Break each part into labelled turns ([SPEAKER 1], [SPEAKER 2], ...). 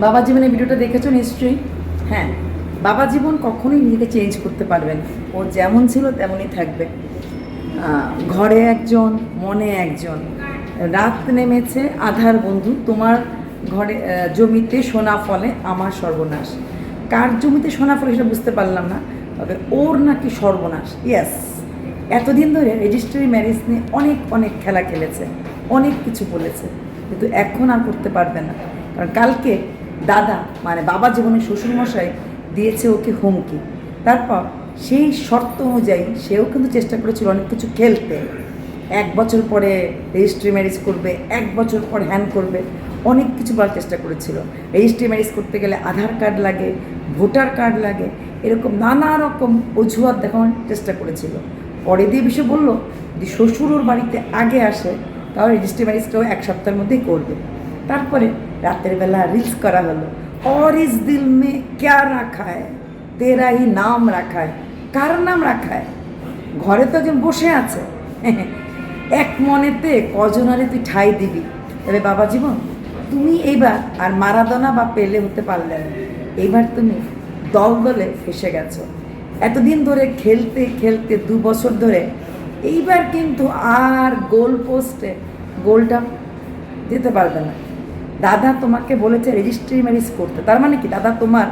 [SPEAKER 1] বাবা জীবনের ভিডিওটা দেখেছ নিশ্চয়ই? হ্যাঁ বাবা জীবন কখনোই নিজেকে চেঞ্জ করতে পারবে না। ও যেমন ছিল তেমনই থাকবে। ঘরে একজন, মনে একজন। রাত নেমেছে, আধার বন্ধু। তোমার ঘরে জমিতে সোনা ফলে আমার সর্বনাশ। কার জমিতে সোনা ফলে সেটা বুঝতে পারলাম না, তবে ওর নাকি সর্বনাশ। ইয়াস এতদিন ধরে রেজিস্ট্রি ম্যারেজ নিয়ে অনেক অনেক খেলা খেলেছে, অনেক কিছু বলেছে। কিন্তু এখন আর করতে পারবে না। কারণ কালকে দাদা মানে বাবা জীবনের শ্বশুরমশাই দিয়েছে ওকে হুমকি। তারপর সেই শর্ত অনুযায়ী সেও কিন্তু চেষ্টা করেছিল অনেক কিছু খেলতে। এক বছর পরে রেজিস্ট্রি ম্যারেজ করবে, এক বছর পর হ্যান করবে, অনেক কিছু বলার চেষ্টা করেছিল। রেজিস্ট্রি ম্যারেজ করতে গেলে আধার কার্ড লাগে, ভোটার কার্ড লাগে, এরকম নানা রকম অজুহাত দেখানোর চেষ্টা করেছিল। পরে দিয়ে বিষয় বলল যে শ্বশুর ওর বাড়িতে আগে আসে, তাহলে রেজিস্ট্রি ম্যারেজটাও এক সপ্তাহের মধ্যেই করবে। তারপরে রাতের বেলা রিলস করা হলো और इस दिल में क्या रखा है तेरा ही नाम रखा है কার নাম রাখা হয় ঘরে তো একজন বসে আছে এক মনেতে কজনারে তুই ঠাই দিবি তবে বাবা জীবন তুমি এইবার আর মারাদোনা বা পেলে হতে পারলে না এইবার তুমি দল দলে ফেসে গেছো এতদিন ধরে খেলতে খেলতে দু বছর ধরে এইবার কিন্তু আর গোল পোস্টে গোলটা দিতে পারবে না দাদা তোমাকে বলেছে রেজিস্ট্রি ম্যারেজ করতে। তার মানে কি? দাদা তোমার,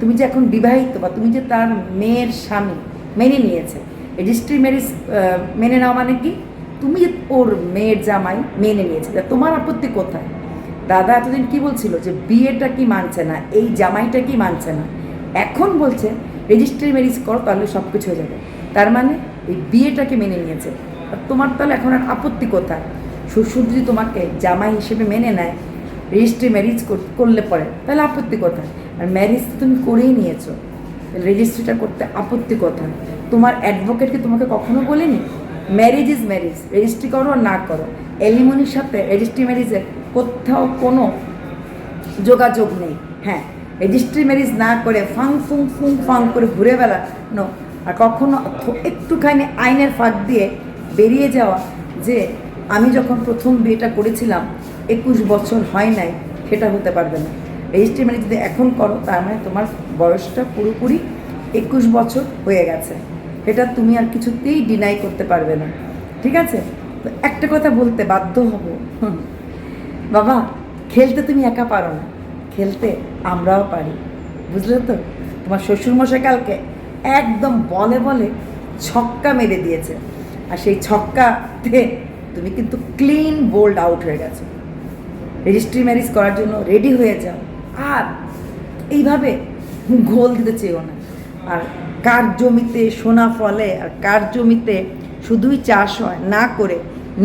[SPEAKER 1] তুমি যে এখন বিবাহিত বা তুমি যে তার মেয়ের স্বামী, মেনে নিয়েছে। রেজিস্ট্রি ম্যারেজ মেনে নেওয়া মানে কি? তুমি ওর মেয়ের জামাই মেনে নিয়েছে। তোমার আপত্তি কোথায়? দাদা এতদিন কি বলছিল যে বিয়েটা কি মানছে না, এই জামাইটা কি মানছে না? এখন বলছে রেজিস্ট্রি ম্যারেজ করো তাহলে সব কিছু হয়ে যাবে। তার মানে এই বিয়েটাকে মেনে নিয়েছে। আর তোমার তাহলে এখন আর আপত্তি কোথায়? শ্বশুর যদি তোমাকে জামাই হিসেবে মেনে নেয়। রেজিস্ট্রি ম্যারেজ করলে পরে, তাহলে আপত্তি কোথায় আর ম্যারেজ তো তুমি করেই নিয়েছো। রেজিস্ট্রিটা করতে আপত্তি কোথায় তোমার অ্যাডভোকেট কি তোমাকে কখনো বলেনি? ম্যারেজ ইজ ম্যারেজ রেজিস্ট্রি করো আর না করো। এলিমনির সাথে রেজিস্ট্রি ম্যারেজের কোথাও কোনো যোগাযোগ নেই। হ্যাঁ রেজিস্ট্রি ম্যারেজ না করে ফাং, ফুং ফুং, ফাং করে ঘুরে বেড়ানো আর কখনো একটুখানি আইনের ফাঁক দিয়ে বেরিয়ে যাওয়া যে আমি যখন প্রথম বিয়েটা করেছিলাম একুশ বছর হয় নাই, সেটা হতে পারবে না। রেজিস্ট্রি ম্যারেজ যদি এখন করো, তার মানে তোমার বয়সটা পুরোপুরি একুশ বছর হয়ে গেছে। এটা তুমি আর কিছুতেই ডিনাই করতে পারবে না। ঠিক আছে? তো একটা কথা বলতে বাধ্য হব। বাবা, খেলতে তুমি একা পারো না। খেলতে আমরাও পারি। বুঝলে তো? তোমার শ্বশুরমশাই কালকে একদম বলে বলে ছক্কা মেরে দিয়েছে। আর সেই ছক্কাতে তুমি কিন্তু ক্লিন বোল্ড আউট হয়ে গেছো। রেজিস্ট্রি ম্যারেজ করার জন্য রেডি হয়ে যাও। আর এইভাবে গোল দিতে চেয়েও না। আর কার জমিতে সোনা ফলে, আর কার জমিতে শুধুই চাষ হয়, না করে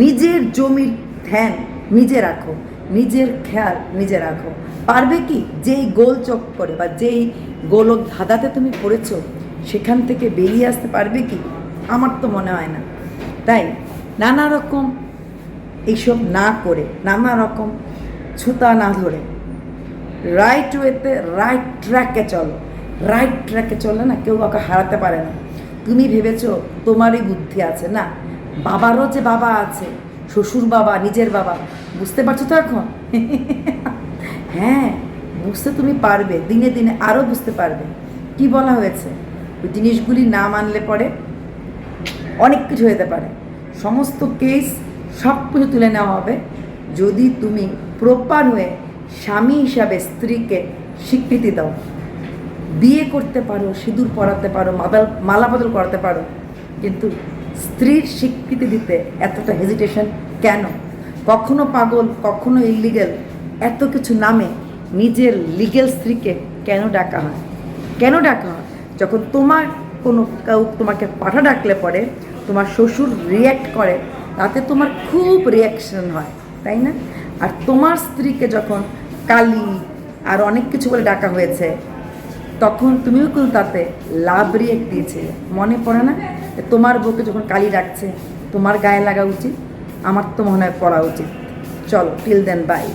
[SPEAKER 1] নিজের জমির ধ্যান নিজে রাখো, নিজের খেয়াল নিজে রাখো। পারবে কি? যেই গোল চক করে বা যেই গোলক ধাঁধাতে তুমি পড়েছো, সেখান থেকে বেরিয়ে আসতে পারবে কি? আমার তো মনে হয় না। তাই নানা রকম এইসব না করে, নানা রকম ছুতা না ধরে। রাইট ওয়েতে রাইট ট্র্যাকে চলো। রাইট ট্র্যাকে চলে না কেউ কাউকে হারাতে পারে না। তুমি ভেবেছ তোমারই বুদ্ধি আছে না? বাবারও যে বাবা আছে, শ্বশুর বাবা, নিজের বাবা, বুঝতে পারছ তো এখন? হ্যাঁ বুঝতে তুমি পারবে, দিনে দিনে আরও বুঝতে পারবে। কি বলা হয়েছে? ওই জিনিসগুলি না মানলে পরে অনেক কিছু হতে পারে। সমস্ত কেস সব কিছু তুলে নেওয়া হবে। যদি তুমি প্রপার হয়ে স্বামী হিসাবে স্ত্রীকে স্বীকৃতি দাও। বিয়ে করতে পারো, সিঁদুর পরাতে পারো, মাদাল, মালা বদল করাতে পারো, কিন্তু স্ত্রীর স্বীকৃতি দিতে এতটা হেজিটেশন কেন? কখনো পাগল, কখনো ইলিগেল এত কিছু নামে নিজের লিগেল স্ত্রীকে কেন ডাকা হয়? কেন ডাকা হয়? যখন তোমার কোনো কেউ তোমাকে পাঠা ডাকলে পরে, তোমার শ্বশুর রিয়্যাক্ট করে, তাতে তোমার খুব রিয়াকশন হয়, তাই না? আর তোমার স্ত্রীকে যখন কালি আর অনেক কিছু বলে ডাকা হয়েছে, তখন তুমিও কিন্তু তাতে লাভ রিয়েক্ট দিয়েছিলে। মনে পড়ে না? তোমার বউকে যখন কালি ডাকছে, তোমার গায়ে লাগা উচিত, আমার তো মনে হয় পড়া উচিত। চলো টিল দেন বাই